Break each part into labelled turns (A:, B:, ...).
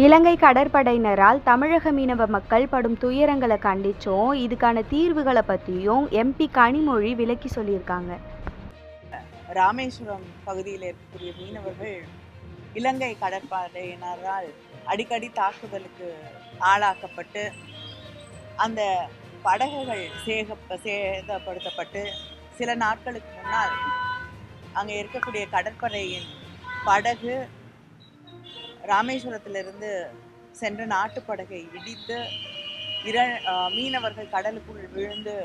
A: இலங்கை கடற்படையினரால் தமிழக மீனவ மக்கள் படும் துயரங்களை கண்டிச்சும். இதுக்கான தீர்வுகளை பற்றியும் எம்பி கனிமொழி விளக்கி சொல்லியிருக்காங்க.
B: ராமேஸ்வரம் பகுதியில் இருக்கக்கூடிய மீனவர்கள் இலங்கை கடற்படையினரால் அடிக்கடி தாக்குதலுக்கு ஆளாக்கப்பட்டு அந்த படகுகள் சேக சேதப்படுத்தப்பட்டு சில நாட்களுக்கு முன்னால் அங்கே இருக்கக்கூடிய கடற்படையின் படகு ராமேஸ்வரத்திலிருந்து சென்ற நாட்டு படகை இடித்து இர மீனவர்கள் கடலுக்குள் விழுந்து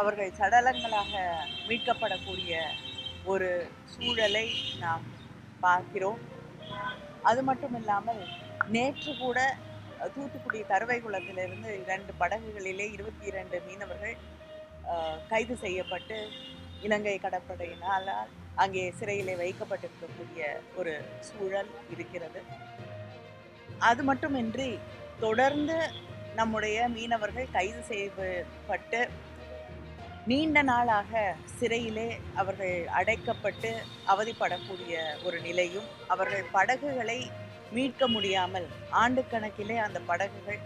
B: அவர்கள் சடலங்களாக மீட்கப்படக்கூடிய ஒரு சூழலை நாம் பார்க்கிறோம். அது மட்டும் இல்லாமல் நேற்று கூட தூத்துக்குடி தருவை குளத்திலிருந்து இரண்டு படகுகளிலே இருபத்தி இரண்டு மீனவர்கள் கைது செய்யப்பட்டு இலங்கை கடற்படையினால் அங்கே சிறையிலே வைக்கப்பட்டிருக்கக்கூடிய ஒரு சூழல் இருக்கிறது. அது மட்டுமின்றி தொடர்ந்து நம்முடைய மீனவர்கள் கைது செய்யப்பட்டு நீண்ட நாளாக சிறையிலே அவர்கள் அடைக்கப்பட்டு அவதிப்படக்கூடிய ஒரு நிலையும் அவர்கள் படகுகளை மீட்க முடியாமல் ஆண்டு கணக்கிலே அந்த படகுகள்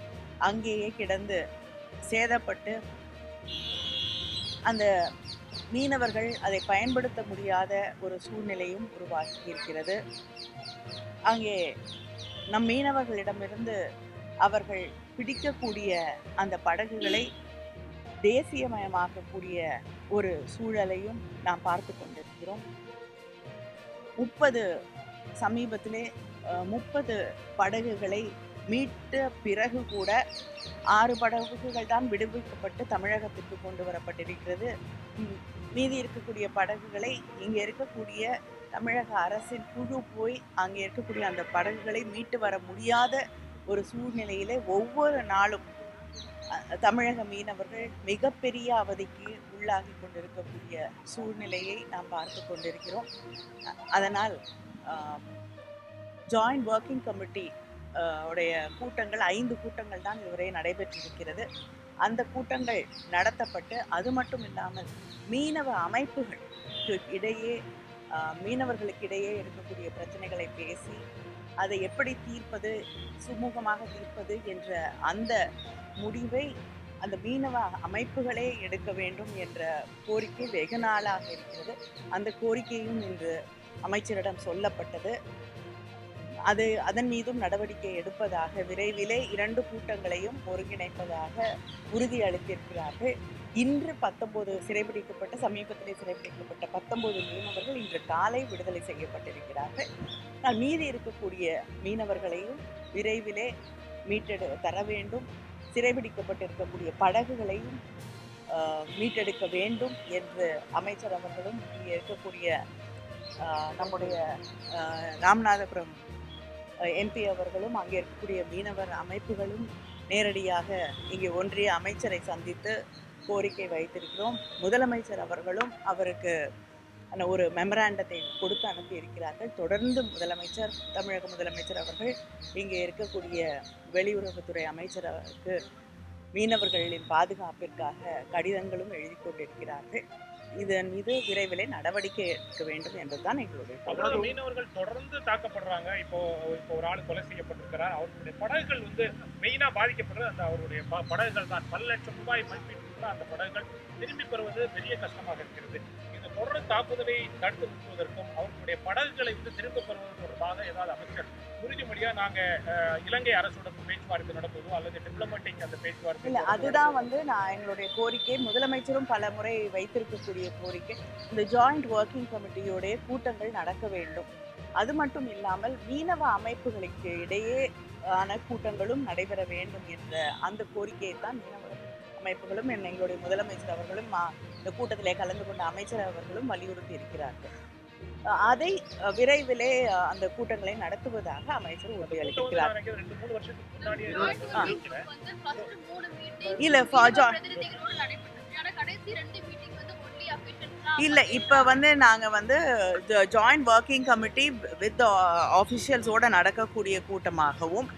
B: அங்கேயே கிடந்து சேதப்பட்டு அந்த மீனவர்கள் அதை பயன்படுத்த முடியாத ஒரு சூழ்நிலையும் உருவாகி இருக்கிறது. அங்கே நம் மீனவர்களிடமிருந்து அவர்கள் பிடிக்கக்கூடிய அந்த படகுகளை தேசியமயமாக்கக்கூடிய ஒரு சூழலையும் நாம் பார்த்து கொண்டிருக்கிறோம். முப்பது சமீபத்திலே முப்பது படகுகளை மீட்ட பிறகு கூட ஆறு படகுகள் தான் விடுவிக்கப்பட்டு தமிழகத்திற்கு கொண்டு வரப்பட்டிருக்கிறது. மீதி இருக்கக்கூடிய படகுகளை இங்கே இருக்கக்கூடிய தமிழக அரசின் குழு போய் அங்கே இருக்கக்கூடிய அந்த படகுகளை மீட்டு வர முடியாத ஒரு சூழ்நிலையிலே ஒவ்வொரு நாளும் தமிழக மீனவர்கள் மிகப்பெரிய அவதிக்கு உள்ளாகி கொண்டிருக்கக்கூடிய சூழ்நிலையை நாம் பார்த்து கொண்டிருக்கிறோம். அதனால் ஜாயிண்ட் ஒர்க்கிங் கமிட்டி உடைய கூட்டங்கள் ஐந்து கூட்டங்கள் தான் இதுவரை நடைபெற்றிருக்கிறது. அந்த கூட்டங்கள் நடத்தப்பட்டு அது மட்டும் இல்லாமல் மீனவ அமைப்புகளுக்கு இடையே மீனவர்களுக்கு இடையே இருக்கக்கூடிய பிரச்சனைகளை பேசி அதை எப்படி தீர்ப்பது சுமூகமாக தீர்ப்பது என்ற அந்த முடிவை அந்த மீனவ அமைப்புகளே எடுக்க வேண்டும் என்ற கோரிக்கை வெகு நாளாக இருக்கிறது. அந்த கோரிக்கையும் இன்று அமைச்சரிடம் சொல்லப்பட்டது. அது அதன் மீதும் நடவடிக்கை எடுப்பதாக விரைவிலே இரண்டு கூட்டங்களையும் ஒருங்கிணைப்பதாக உறுதியளித்திருக்கிறார்கள் இன்று பத்தொன்பது சிறைபிடிக்கப்பட்ட சமீபத்திலே சிறைபிடிக்கப்பட்ட பத்தொன்பது மீனவர்கள் இன்று காலை விடுதலை செய்யப்பட்டிருக்கிறார்கள். ஆனால் மீதி இருக்கக்கூடிய மீனவர்களையும் விரைவிலே மீட்டெடு தர வேண்டும். சிறைபிடிக்கப்பட்டிருக்கக்கூடிய படகுகளையும் மீட்டெடுக்க வேண்டும் என்று அமைச்சர் அவர்களும் இங்கே இருக்கக்கூடிய நம்முடைய ராமநாதபுரம் எம்பி அவர்களும் அங்கே இருக்கக்கூடிய மீனவர் அமைப்புகளும் நேரடியாக இங்கே ஒன்றிய அமைச்சரை சந்தித்து கோரிக்கை வைத்திருக்கிறோம். முதலமைச்சர் அவர்களும் அவருக்கு அந்த ஒரு மெமராண்டத்தை கொடுத்து அனுப்பி இருக்கிறார்கள் தொடர்ந்து முதலமைச்சர் தமிழக முதலமைச்சர் அவர்கள் இங்கே இருக்கக்கூடிய வெளியுறவுத்துறை அமைச்சருக்கு மீனவர்களின் பாதுகாப்பிற்காக கடிதங்களும் எழுதி கொண்டிருக்கிறார்கள். இதன் மீது விரைவிலே நடவடிக்கை எடுக்க வேண்டும் என்பதுதான் எங்களுடைய
C: மீனவர்கள் தொடர்ந்து தாக்கப்படுறாங்க. இப்போ இப்போ ஒரு ஆள் கொலை செய்யப்பட்டிருக்கிறார். அவருடைய படகுகள் வந்து மெயினா பாதிக்கப்படுறது அந்த அவருடைய ப- படகுகள் தான். பல லட்சம் ரூபாய் மதிப்பீட்டு அந்த படகுகள் திரும்பி பெறுவது பெரிய கஷ்டமாக இருக்கிறது. தொடர் தாக்குதலை தடுத்து நிறுத்துவதற்கும் அவர்களுடைய படகுகளை வந்து திரும்ப பெறுவது தொடர்பாக ஏதாவது அமைச்சர். உறுதிமொழியா நாங்க அஹ், இலங்கை அரசுடன் பேச்சுவார்த்தை நடத்துவதோ அல்லது டிப்ளமேட்டிக் அந்த பேச்சுவார்த்தை
B: இல்ல அதுதான் வந்து நான் எங்களுடைய கோரிக்கை. முதலமைச்சரும் பல முறை வைத்திருக்கக்கூடிய கோரிக்கை. இந்த ஜாயிண்ட் ஒர்க்கிங் கமிட்டியோடைய கூட்டங்கள் நடக்க வேண்டும். அது மட்டும் இல்லாமல் மீனவ அமைப்புகளுக்கு இடையே ஆன கூட்டங்களும் நடைபெற வேண்டும் என்ற அந்த கோரிக்கையை தான் மீனவ அமைப்புகளும் எங்களுடைய முதலமைச்சர் அவர்களும் இந்த கூட்டத்திலே கலந்து கொண்ட அமைச்சர் அவர்களும் வலியுறுத்தி இருக்கிறார்கள் அதை விரைவிலே அந்த கூட்டங்களை நடத்துவதாக அமைச்சர்.
C: நினைக்கிறேன்.
B: இல்ல, இப்ப வந்து நாங்க வந்து ஜாயிண்ட் ஒர்க்கிங் கமிட்டி வித் ஆஃபிஷியல்ஸோட நடக்கக்கூடிய கூட்டமாகவும்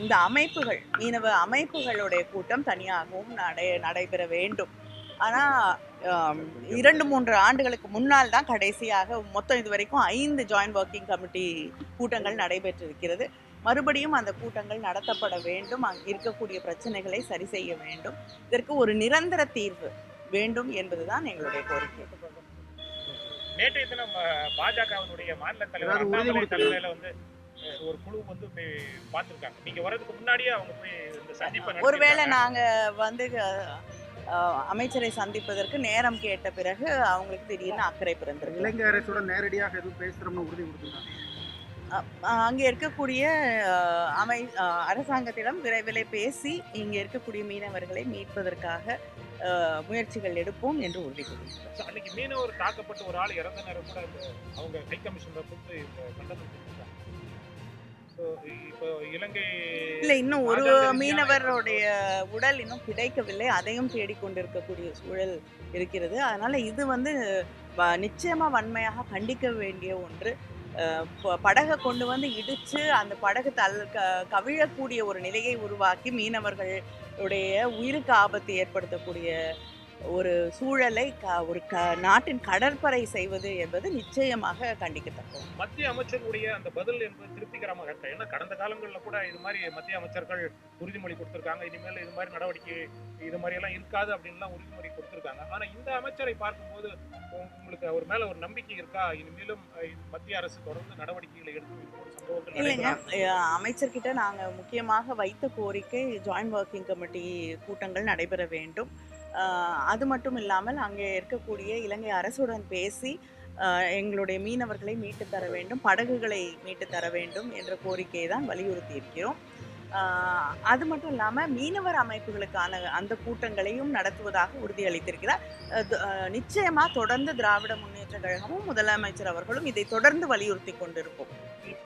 B: இந்த அமைப்புகள் மீனவ அமைப்புகளுடைய கூட்டம் தனியாகவும் நடை நடைபெற வேண்டும். ஆனா ஆம், இரண்டு மூன்று ஆண்டுகளுக்கு முன்னால் தான் கடைசியாக மொத்தம் இது வரைக்கும் ஐந்து ஜாயின்ட் ஒர்க்கிங் கமிட்டி கூட்டங்கள் நடைபெற்றிருக்கிறது. மறுபடியும் அந்த கூட்டங்கள் நடத்தப்பட வேண்டும். அங்கு இருக்கக்கூடிய பிரச்சனைகளை சரி செய்ய வேண்டும். இதற்கு ஒரு நிரந்தர தீர்வு வேண்டும் என்பதுதான் எங்களுடைய கோரிக்கை.
C: நேற்றைய தினம் பாஜகவினுடைய மாநில தலைவர்? தலைமையில வந்து ஒரு குழு வந்து போய் பார்த்திருக்காங்க. நீங்க வர்றதுக்கு முன்னாடியே அவங்க போய் இந்த சந்திப்பை
B: ஒருவேளை. நாங்க வந்து அமைச்சரை சந்திப்பதற்கு நேரம் கேட்ட பிறகு அவங்களுக்கு திடீர்னு அக்கறை பிறந்திருக்கு.
D: இலங்கை அரசுடன் நேரடியாக எதுவும் பேசுறோம்னு உறுதி கொடுத்துருக்காங்க.
B: அங்கே இருக்கக்கூடிய அமை அரசாங்கத்திடம் விரைவிலே பேசி இங்கே இருக்கக்கூடிய மீனவர்களை மீட்பதற்காக முயற்சிகள் எடுப்போம் என்று உறுதி
C: So, அன்னைக்கு மீனவர் தாக்கப்பட்டு ஒரு ஆள் இறந்த நேரம் கூட அவங்க ஹை கமிஷன்ல கொடுத்து இந்த கண்டனம்
B: இல்லை இன்னும் ஒரு மீனவருடைய உடல் இன்னும் கிடைக்கவில்லை. அதையும் தேடிக்கொண்டிருக்கக்கூடிய சூழல் இருக்கிறது. அதனால இது வந்து நிச்சயமா வன்மையாக கண்டிக்க வேண்டிய ஒன்று. படகை கொண்டு வந்து இடிச்சு அந்த படகு தல் க கவிழக்கூடிய ஒரு நிலையை உருவாக்கி மீனவர்களுடைய உயிருக்கு ஆபத்து ஏற்படுத்தக்கூடிய ஒரு சூழலை க ஒரு க நாட்டின் கடற்படை செய்வது என்பது நிச்சயமாக கண்டிக்கத்தக்கது.
C: மத்திய அமைச்சருடைய அந்த பதில் என்பது திருப்திகரமாக இருக்கா? ஏன்னா கடந்த காலங்களில் கூட இது மாதிரி மத்திய அமைச்சர்கள் உறுதிமொழி கொடுத்திருக்காங்க. இனிமேல் இது மாதிரி நடவடிக்கை இது மாதிரி எல்லாம் இருக்காது அப்படின்லாம் உறுதிமொழி கொடுத்திருக்காங்க. ஆனா இந்த அமைச்சரை பார்க்கும்போது உங்களுக்கு அவர் மேல ஒரு நம்பிக்கை இருக்கா? இனிமேலும் மத்திய அரசு தொடர்ந்து நடவடிக்கைகளை எடுத்து
B: இல்லைங்க. அமைச்சர்கிட்ட நாங்கள் முக்கியமாக வைத்த கோரிக்கை ஜாயின்ட் ஒர்க்கிங் கமிட்டி கூட்டங்கள் நடைபெற வேண்டும். அது மட்டும் இல்லாமல் அங்கே இருக்கக்கூடிய இலங்கை அரசுடன் பேசி எங்களுடைய மீனவர்களை மீட்டு தர வேண்டும் படகுகளை மீட்டு தர வேண்டும் என்ற கோரிக்கையை தான் வலியுறுத்தி இருக்கிறோம் அது மட்டும் இல்லாமல் மீனவர் அமைப்புகளுக்கான அந்த கூட்டங்களையும் நடத்துவதாக உறுதியளித்திருக்கிறார். நிச்சயமாக தொடர்ந்து திராவிட முன்னேற்ற கழகமும் முதலமைச்சர் அவர்களும் இதை தொடர்ந்து வலியுறுத்தி கொண்டிருப்போம்.